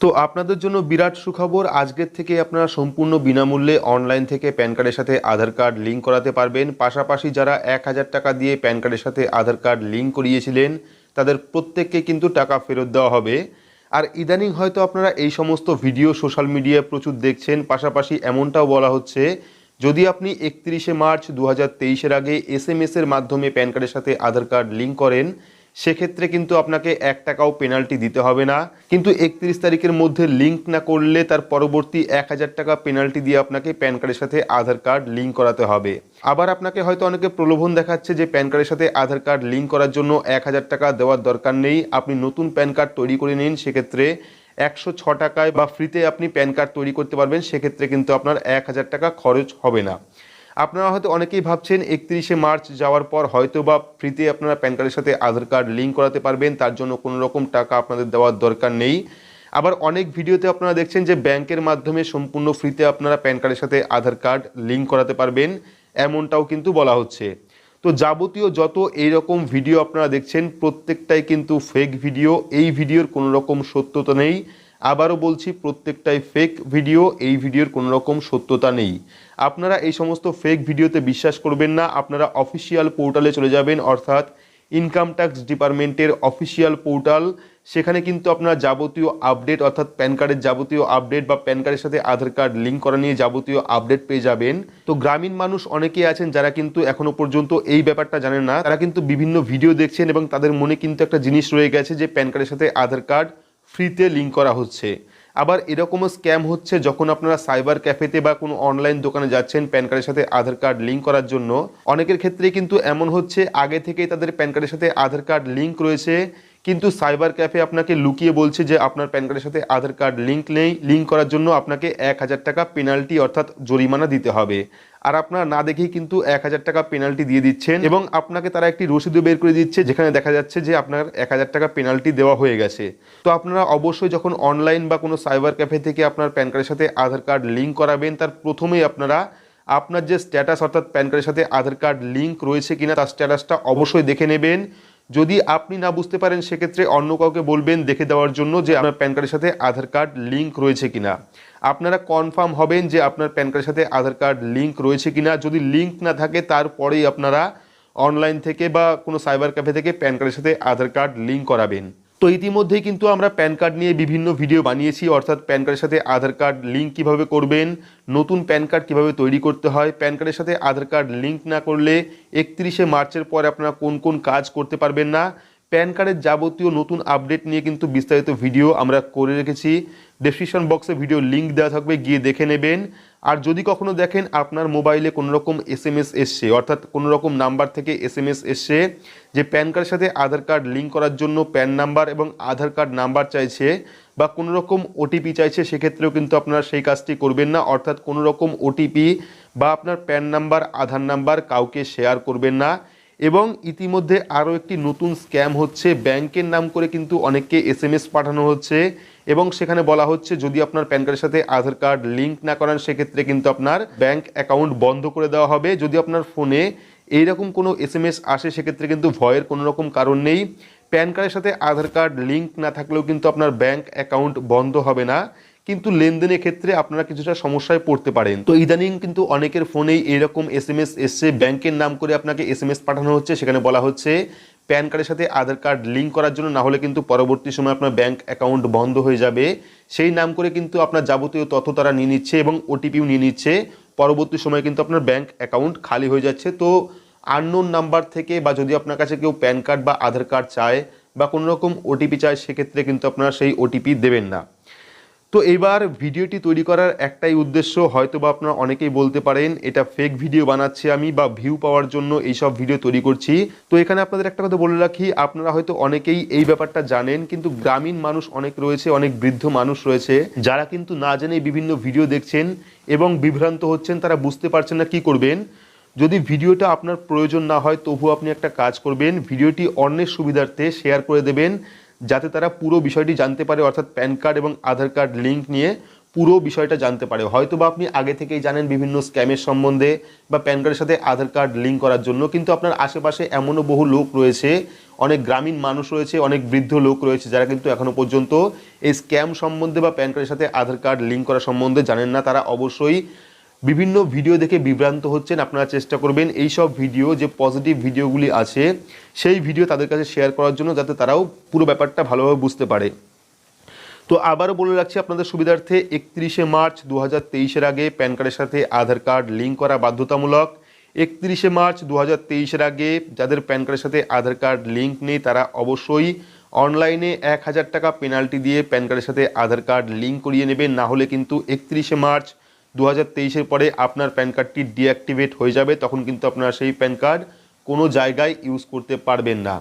তো আপনাদের জন্য বিরাট সুখবর, আজকের থেকে আপনারা সম্পূর্ণ বিনামূল্যে অনলাইন থেকে প্যান কার্ডের সাথে আধার কার্ড লিঙ্ক করাতে পারবেন। পাশাপাশি যারা এক হাজার টাকা দিয়ে প্যান কার্ডের সাথে আধার কার্ড লিঙ্ক করিয়েছিলেন, তাদের প্রত্যেককে কিন্তু টাকা ফেরত দেওয়া হবে। আর ইদানিং হয়তো আপনারা এই সমস্ত ভিডিও সোশ্যাল মিডিয়ায় প্রচুর দেখছেন, পাশাপাশি এমনটাও বলা হচ্ছে, যদি আপনি একত্রিশে মার্চ দু হাজার আগে এস এর মাধ্যমে প্যান কার্ডের সাথে আধার কার্ড লিঙ্ক করেন সেক্ষেত্রে কিন্তু আপনাকে এক টাকাও পেনাল্টি দিতে হবে না। কিন্তু একত্রিশ তারিখের মধ্যে লিঙ্ক না করলে তার পরবর্তী এক হাজার টাকা পেনাল্টি দিয়ে আপনাকে প্যান কার্ডের সাথে আধার কার্ড লিঙ্ক করাতে হবে। আবার আপনাকে হয়তো অনেকে প্রলোভন দেখাচ্ছে যে প্যান কার্ডের সাথে আধার কার্ড লিঙ্ক করার জন্য এক হাজার টাকা দেওয়ার দরকার নেই। আপনি নতুন প্যান কার্ড তৈরি করে নিন, সেক্ষেত্রে একশো ছ টাকায় বা ফ্রিতে আপনি প্যান কার্ড তৈরি করতে পারবেন, সেক্ষেত্রে কিন্তু আপনার এক হাজার টাকা খরচ হবে না। আপনারা হয়তো অনেকেই ভাবছেন একত্রিশে মার্চ যাওয়ার পর হয়তো বা ফ্রিতে আপনারা প্যান কার্ডের সাথে আধার কার্ড লিঙ্ক করাতে পারবেন, তার জন্য কোনো রকম টাকা আপনাদের দেওয়ার দরকার নেই। আবার অনেক ভিডিওতে আপনারা দেখছেন যে ব্যাংকের মাধ্যমে সম্পূর্ণ ফ্রিতে আপনারা প্যান কার্ডের সাথে আধার কার্ড লিঙ্ক করাতে পারবেন, এমনটাও কিন্তু বলা হচ্ছে। তো যাবতীয় যত এই রকম ভিডিও আপনারা দেখছেন, প্রত্যেকটাই কিন্তু ফেক ভিডিও এই ভিডিওর কোনো রকম সত্যতা নেই। আবারও বলছি, প্রত্যেকটাই ফেক ভিডিও এই ভিডিওর কোনো রকম সত্যতা নেই। আপনারা এই সমস্ত ফেক ভিডিওতে বিশ্বাস করবেন না, আপনারা অফিসিয়াল পোর্টালে চলে যাবেন, অর্থাৎ ইনকাম ট্যাক্স ডিপার্টমেন্টের অফিসিয়াল পোর্টাল সেখানে কিন্তু আপনারা যাবতীয় আপডেট অর্থাৎ প্যান কার্ডের যাবতীয় আপডেট বা প্যান কার্ডের সাথে আধার কার্ড লিঙ্ক করা নিয়ে যাবতীয় আপডেট পেয়ে যাবেন। তো গ্রামীণ মানুষ অনেকেই আছেন যারা কিন্তু এখনও পর্যন্ত এই ব্যাপারটা জানেন না। তারা কিন্তু বিভিন্ন ভিডিও দেখছেন এবং তাদের মনে কিন্তু একটা জিনিস রয়ে গেছে যে প্যান কার্ডের সাথে আধার কার্ড ফ্রিতে লিঙ্ক করা হচ্ছে। আবার এরকমও স্ক্যাম হচ্ছে যখন আপনারা সাইবার ক্যাফেতে বা কোনো অনলাইন দোকানে যাচ্ছেন প্যান কার্ডের সাথে আধার কার্ড লিঙ্ক করার জন্য। অনেকের ক্ষেত্রে কিন্তু এমন হচ্ছে, আগে থেকেই তাদের প্যান কার্ডের সাথে আধার কার্ড লিঙ্ক রয়েছে। কিন্তু সাইবার ক্যাফে আপনাকে লুকিয়ে বলছে যে আপনার প্যান কার্ডের সাথে আধার কার্ড লিঙ্ক নেই লিঙ্ক করার জন্য আপনাকে এক হাজার টাকা পেনাল্টি অর্থাৎ জরিমানা দিতে হবে। আর আপনার না দেখেই কিন্তু এক হাজার টাকা পেনাল্টি দিয়ে দিচ্ছেন এবং আপনাকে তারা একটি রসিদও বের করে দিচ্ছে যেখানে দেখা যাচ্ছে যে আপনার এক হাজার টাকা পেনাল্টি দেওয়া হয়ে গেছে। তো আপনারা অবশ্যই যখন অনলাইন বা কোনো সাইবার ক্যাফে থেকে আপনার প্যান কার্ডের সাথে আধার কার্ড লিঙ্ক করাবেন, তার প্রথমেই আপনারা আপনার যে স্ট্যাটাস অর্থাৎ প্যান কার্ডের সাথে আধার কার্ড লিঙ্ক রয়েছে কিনা তার স্ট্যাটাসটা অবশ্যই দেখে নেবেন। যদি আপনি না বুঝতে পারেন, সেক্ষেত্রে অন্য কাউকে বলবেন দেখে দেওয়ার জন্য যে আপনার প্যান কার্ডের সাথে আধার কার্ড লিঙ্ক রয়েছে কিনা। আপনারা কনফার্ম হবেন যে আপনার প্যান কার্ডের সাথে আধার কার্ড লিঙ্ক রয়েছে কিনা। যদি লিঙ্ক না থাকে, তারপরেই আপনারা অনলাইন থেকে বা কোনো সাইবার ক্যাফে থেকে প্যান কার্ডের সাথে আধার কার্ড লিঙ্ক করাবেন। তো ইতিমধ্যেই কিন্তু আমরা প্যান কার্ড নিয়ে বিভিন্ন ভিডিও বানিয়েছি, অর্থাৎ প্যান কার্ডের সাথে আধার কার্ড লিঙ্ক কীভাবে করবেন, নতুন প্যান কার্ড কীভাবে তৈরি করতে হয়, প্যান কার্ডের সাথে আধার কার্ড লিঙ্ক না করলে একত্রিশে মার্চের পরে আপনারা কোন কোন কাজ করতে পারবেন না। প্যান কার্ডের যাবতীয় নতুন আপডেট নিয়ে কিন্তু বিস্তারিত ভিডিও আমরা করে রেখেছি। ডেসক্রিপশন বক্সে ভিডিও লিঙ্ক দেওয়া থাকবে, গিয়ে দেখে নেবেন। আর যদি কখনো দেখেন আপনার মোবাইলে কোনো রকম এস এম এস এসছে, অর্থাৎ কোনো রকম নাম্বার থেকে এস এম এস এসছে যে প্যান কার্ডের সাথে আধার কার্ড লিঙ্ক করার জন্য প্যান নাম্বার এবং আধার কার্ড নাম্বার চাইছে বা কোনো রকম ওটিপি চাইছে, সেক্ষেত্রেও কিন্তু আপনারা সেই কাজটি করবেন না। অর্থাৎ কোনো রকম ওটিপি বা আপনার প্যান নাম্বার আধার নাম্বার কাউকে শেয়ার করবেন না। এবং ইতিমধ্যে আরও একটি নতুন স্ক্যাম হচ্ছে, ব্যাংকের নাম করে কিন্তু অনেককে এস পাঠানো হচ্ছে এবং সেখানে বলা হচ্ছে যদি আপনার প্যান কার্ডের সাথে আধার কার্ড লিঙ্ক না করান, সেক্ষেত্রে কিন্তু আপনার ব্যাংক অ্যাকাউন্ট বন্ধ করে দেওয়া হবে। যদি আপনার ফোনে এইরকম কোনো এস এম এস আসে, সেক্ষেত্রে কিন্তু ভয়ের কোনো রকম কারণ নেই। প্যান কার্ডের সাথে আধার কার্ড লিঙ্ক না থাকলেও কিন্তু আপনার ব্যাংক অ্যাকাউন্ট বন্ধ হবে না। কিন্তু লেনদেনের ক্ষেত্রে আপনারা কিছুটা সমস্যায় পড়তে পারেন। তো ইদানিং কিন্তু অনেকের ফোনেই এরকম এস এম এস এসছে, ব্যাংকের নাম করে আপনাকে এস এম এস পাঠানো হচ্ছে। সেখানে বলা হচ্ছে, প্যান কার্ডের সাথে আধার কার্ড লিঙ্ক করার জন্য, না হলে কিন্তু পরবর্তী সময় আপনার ব্যাংক অ্যাকাউন্ট বন্ধ হয়ে যাবে। সেই নাম করে কিন্তু আপনার যাবতীয় তথ্য তারা নিয়ে নিচ্ছে এবং ওটিপিও নিয়ে নিচ্ছে। পরবর্তী সময় কিন্তু আপনার ব্যাংক অ্যাকাউন্ট খালি হয়ে যাচ্ছে। তো আননোন নাম্বার থেকে বা যদি আপনার কাছে কেউ প্যান কার্ড বা আধার কার্ড চায় বা কোনো রকম ওটিপি চায়, সেক্ষেত্রে কিন্তু আপনারা সেই ওটিপি দেবেন না। তো এবার ভিডিওটি তৈরি করার একটাই উদ্দেশ্য হয়তো বা আপনারা অনেকেই বলতে পারেন, এটা ফেক ভিডিও বানাচ্ছি আমি বা ভিউ পাওয়ার জন্য এইসব ভিডিও তৈরি করছি। তো এখানে আপনাদের একটা কথা বলে রাখি, আপনারা হয়তো অনেকেই এই ব্যাপারটা জানেন, কিন্তু গ্রামীণ মানুষ অনেক রয়েছে, অনেক বৃদ্ধ মানুষ রয়েছে, যারা কিন্তু না জেনে বিভিন্ন ভিডিও দেখছেন এবং বিভ্রান্ত হচ্ছেন, তারা বুঝতে পারছেন না কি করবেন। যদি ভিডিওটা আপনার প্রয়োজন না হয় তবু আপনি একটা কাজ করবেন, ভিডিওটি অন্যের সুবিধার্থে শেয়ার করে দেবেন। যাতে তারা পুরো বিষয়টি জানতে পারে, অর্থাৎ প্যান কার্ড এবং আধার কার্ড লিঙ্ক নিয়ে পুরো বিষয়টা জানতে পারে। হয়তো বা আপনি আগে থেকেই জানেন বিভিন্ন স্ক্যামের সম্বন্ধে বা প্যান কার্ডের সাথে আধার কার্ড লিঙ্ক করার জন্য, কিন্তু আপনার আশেপাশে এমনও বহু লোক রয়েছে, অনেক গ্রামীণ মানুষ রয়েছে, অনেক বৃদ্ধ লোক রয়েছে যারা কিন্তু এখনও পর্যন্ত এই স্ক্যাম সম্বন্ধে বা প্যান কার্ডের সাথে আধার কার্ড লিঙ্ক করা সম্বন্ধে জানেন না। তারা অবশ্যই বিভিন্ন ভিডিও দেখে বিভ্রান্ত হচ্ছেন, আপনারা চেষ্টা করবেন এই সব ভিডিও যে পজিটিভ ভিডিওগুলি আছে, সেই ভিডিও তাদের কাছে শেয়ার করার জন্য যাতে তারাও পুরো ব্যাপারটা ভালোভাবে বুঝতে পারে। তো আবারও বলে রাখছি আপনাদের সুবিধার্থে, একত্রিশে মার্চ দু হাজার আগে প্যান কার্ডের সাথে আধার কার্ড লিঙ্ক করা বাধ্যতামূলক। একত্রিশে মার্চ দু হাজার আগে যাদের প্যান কার্ডের সাথে আধার কার্ড লিঙ্ক নেই, তারা অবশ্যই অনলাইনে এক হাজার টাকা পেনাল্টি দিয়ে প্যান কার্ডের সাথে আধার কার্ড লিঙ্ক করিয়ে নেবেন। না হলে কিন্তু একত্রিশে মার্চ দু হাজার পরে আপনার প্যান কার্ডটি ডিঅ্যাক্টিভেট হয়ে যাবে, তখন কিন্তু আপনার সেই প্যান কার্ড কোনো জায়গায় ইউজ করতে পারবেন না।